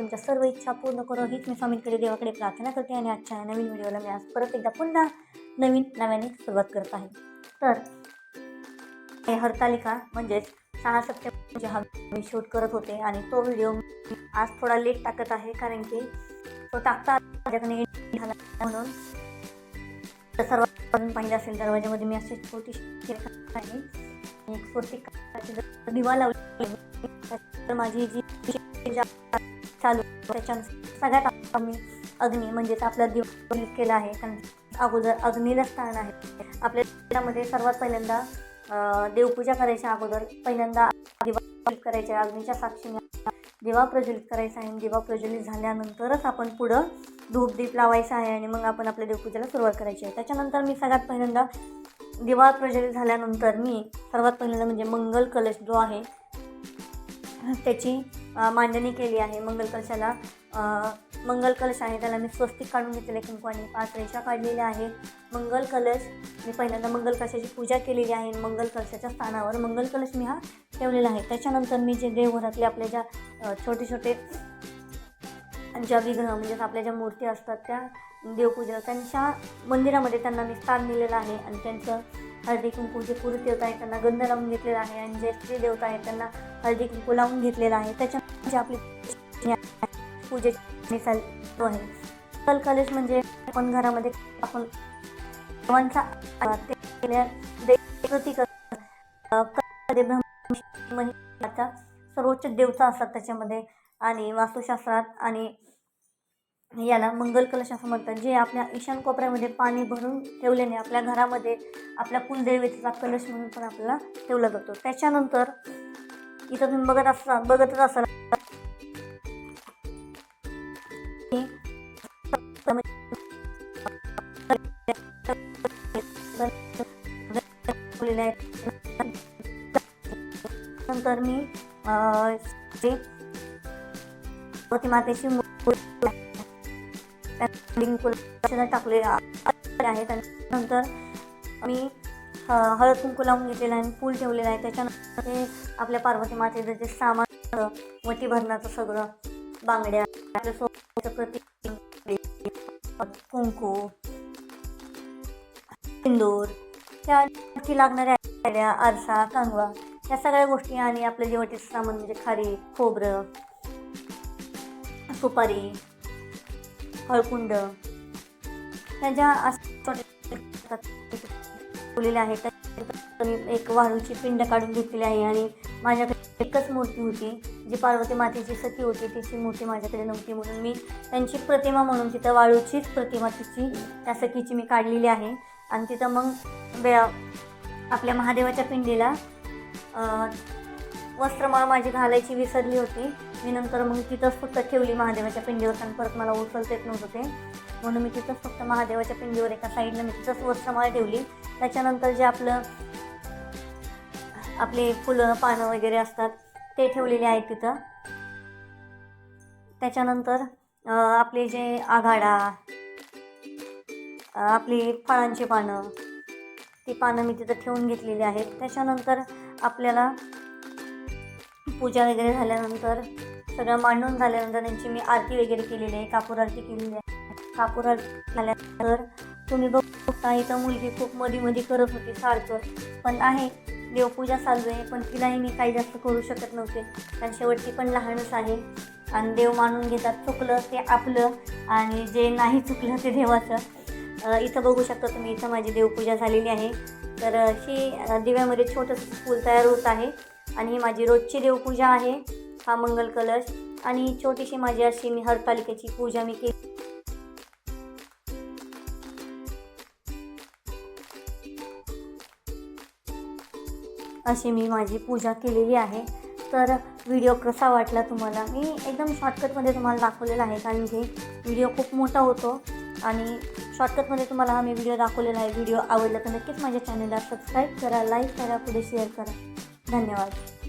तुमच्या सर्व इच्छा पूर्ण करो हीच मी स्वामींकडे देवाकडे प्रार्थना करते आणि आजच्या नवीन व्हिडिओला मी आज परत एकदा पुन्हा नवीन नव्याने सुरुवात करत आहे. तर हे हरतालिका म्हणजेच सहा सप्टेंबर हा मी शूट करत होते आणि तो व्हिडिओ आज थोडा लेट टाकत आहे कारण की तो टाकता माझ्याकडे झाला म्हणून. तर सर्वात पाहिलं असेल दरवाज्यामध्ये मी अशी छोटीशी आहे आणि एक स्फूर्ती दिवा लावली तर माझी जी चालू त्याच्यानुसार सगळ्यात आम्ही अग्नी म्हणजेच आपला दिवस केला आहे. कारण अगोदर अग्नीला स्थान आहे. आपल्या त्यामध्ये सर्वात पहिल्यांदा देवपूजा करायच्या अगोदर पहिल्यांदा दिवा प्रज्वलित करायच्या अग्नीच्या साक्षीने दिवा प्रज्वलित करायचा आहे. आणि दिवा प्रज्वलित झाल्यानंतरच आपण पुढं धूप दीप लावायचा आहे आणि मग आपण आपल्या देवपूजेला सुरुवात करायची आहे. त्याच्यानंतर मी सगळ्यात पहिल्यांदा दिवा प्रज्वलित झाल्यानंतर मी सर्वात पहिल्यांदा म्हणजे मंगल कलश जो आहे त्याची मांडणी केली आहे. मंगल कलशाला मंगल कलश आहे. त्याला मी स्वस्तिक काढून घेतलेले कुंकवाने पाच रेषा काढलेल्या आहेत. मंगल कलश मी पहिल्यांदा मंगल कलशाची पूजा केलेली आहे. मंगल कलशाच्या स्थानावर मंगल कलश मी हा ठेवलेला आहे. त्याच्यानंतर मी जे देवघरातले आपल्या ज्या छोटे छोटे ज्या विग्रह म्हणजेच आपल्या ज्या मूर्ती असतात त्या देवपूजा त्यांच्या मंदिरामध्ये त्यांना मी स्थान दिलेलं आहे आणि त्यांचं हळदी कुंकू जे पुरुष देवता आहे त्यांना गंध लावून घेतलेला आहे आणि जे स्त्री देवता आहेत त्यांना हळदी कुंकू लावून घेतलेला आहे. त्याच्या जे आपली पूजेची चालू आहे. कल कलश म्हणजे आपण घरामध्ये आपण देवांचा केल्या प्रतीक सर्वोच्च देवता असतात त्याच्यामध्ये. आणि वास्तुशास्त्रात आणि याला मंगल कलश असं म्हणतात. जे आपल्या ईशान कोपऱ्यामध्ये पाणी भरून ठेवल्याने आपल्या घरामध्ये आपल्या कुलदेवतेचा कलश म्हणून पण आपल्याला ठेवला जातो. त्याच्यानंतर इथं तुम्ही बघत असा बघतच असाल. नंतर मी मातेची मूर्ती लिंकुला टाकले आहे त्यानंतर मी हळद कुंकू लावून घेतलेला आहे आणि फूल ठेवलेला आहे. त्याच्यानंतर ते आपल्या पार्वती मातेचं जे सामान मोठी भरणाचं सगळं बांगड्या आपल्या सोन्याचं प्रतीक कुंकू सिंदूर त्याची लागणाऱ्या आरसा कांगवा या सगळ्या गोष्टी आणि आपलं जेवटीचं सामान म्हणजे खारी खोबरं सुपारी हळकुंड. ह्या ज्या असं ठेवलेल्या आहेत मी एक वाळूची पिंड काढून घेतलेली आहे आणि माझ्याकडे एकच मूर्ती होती जी पार्वती मातेची सती होती. तिची मूर्ती माझ्याकडे नव्हती म्हणून मी त्यांची प्रतिमा म्हणून तिथं वाळूचीच प्रतिमा तिची त्या सखीची मी काढलेली आहे. आणि तिथं मग बे आपल्या महादेवाच्या पिंडीला वस्त्रमाळ माझी घालायची विसरली होती. मी नंतर मग तिथंच फक्त ठेवली महादेवाच्या पिंडीवर कारण परत मला उचलता येत नव्हतं. ते म्हणून मी तिथंच फक्त महादेवाच्या पिंडीवर एका साईडला मी तिथंच मला ठेवली. त्याच्यानंतर जे आपलं आपले फुलं पानं वगैरे असतात ते ठेवलेले आहेत तिथं. त्याच्यानंतर आपले जे आघाडा आपली फळांची पानं ती पानं मी तिथं ठेवून घेतलेली आहेत. त्याच्यानंतर आपल्याला पूजा वगैरे झाल्यानंतर सगळं मांडून झाल्यानंतर त्यांची मी आरती वगैरे केलेली आहे कापूर आरती केलेली आहे. कापूर आरती झाल्यानंतर तुम्ही बघू इथं मुलगी खूप मधी मधी करत होती सारखं. पण आहे देवपूजा चालू आहे पण तिलाही मी काही जास्त करू शकत नव्हते. कारण शेवटची पण लहानच आहे. आणि देव मानून घेतात चुकलं ते आपलं आणि जे नाही चुकलं ते देवाचं. इथं बघू शकता तुम्ही इथं माझी देवपूजा झालेली आहे. तर ही दिव्यामध्ये छोटंसं फूल तयार होत आहे. आणि ही माझी रोजची देवपूजा आहे. हा मंगल कलश आणि छोटीशी माझी अशी मी हरतालिकेची पूजा मी केली. अशी मी माझी पूजा केलेली आहे. तर व्हिडिओ कसा वाटला तुम्हाला? मी एकदम शॉर्टकटमध्ये तुम्हाला दाखवलेला आहे. कारण की व्हिडिओ खूप मोठा होतो. आणि शॉर्टकटमध्ये तुम्हाला हा मी व्हिडिओ दाखवलेला आहे. व्हिडिओ आवडला तर नक्कीच माझ्या चॅनलला सबस्क्राईब करा लाईक करा पुढे शेअर करा. धन्यवाद.